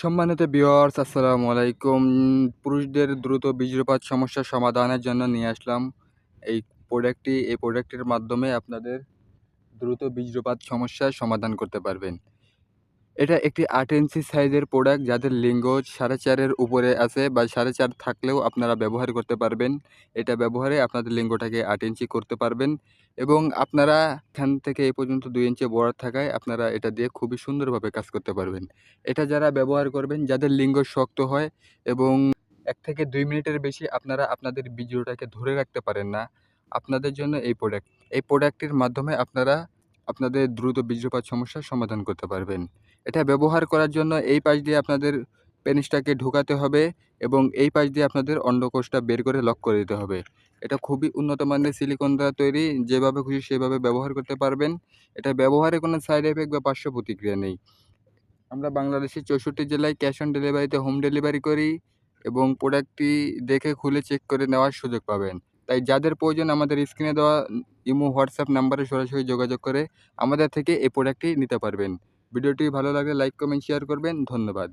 সম্মানিত বিওয়ার্স আসসালামু আলাইকুম। পুরুষদের দ্রুত বীর্যপাত সমস্যার সমাধানের জন্য নিয়ে আসলাম এই প্রোডাক্টটি এই প্রোডাক্টের মাধ্যমে আপনাদের দ্রুত বীর্যপাত সমস্যার সমাধান করতে পারবেন। এটা একটি আট ইঞ্চি সাইজের প্রোডাক্ট যাদের লিঙ্গ সাড়ে চারের উপরে আছে বা সাড়ে চার থাকলেও আপনারা ব্যবহার করতে পারবেন। এটা ব্যবহারে আপনাদের লিঙ্গটাকে আট ইঞ্চি করতে পারবেন এবং আপনারা এখান থেকে এই পর্যন্ত দুই ইঞ্চি বড় থাকায় আপনারা এটা দিয়ে খুবই সুন্দরভাবে কাজ করতে পারবেন। এটা যারা ব্যবহার করবেন, যাদের লিঙ্গ শক্ত হয় এবং এক থেকে দুই মিনিটের বেশি আপনারা আপনাদের বীর্যটাকে ধরে রাখতে পারেন না, আপনাদের জন্য এই প্রোডাক্ট এই প্রোডাক্টটির মাধ্যমে আপনারা আপনাদের দ্রুত বীর্যপাত সমস্যার সমাধান করতে পারবেন। এটা ব্যবহার করার জন্য এই পাশ দিয়ে আপনাদের পেনিসটাকে ঢোকাতে হবে এবং এই পাশ দিয়ে আপনাদের অন্ডকোষটা বের করে লক করে দিতে হবে। এটা খুবই উন্নত মানের সিলিকন দ্বারা তৈরি, যেভাবে খুশি সেভাবে ব্যবহার করতে পারবেন। এটা ব্যবহারে কোনো সাইড এফেক্ট বা পার্শ্ব প্রতিক্রিয়া নেই। আমরা বাংলাদেশের চৌষট্টি জেলায় ক্যাশ অন ডেলিভারিতে হোম ডেলিভারি করি এবং প্রোডাক্টটি দেখে খুলে চেক করে নেওয়ার সুযোগ পাবেন। তাই যাদের প্রয়োজন আমাদের স্ক্রিনে দেওয়া ইমো, হোয়াটসঅ্যাপ নাম্বারে সরাসরি যোগাযোগ করে আমাদের থেকে এই প্রোডাক্টটি নিতে পারবেন। ভিডিওটি ভালো লাগলে লাইক কমেন্ট শেয়ার করবেন। ধন্যবাদ।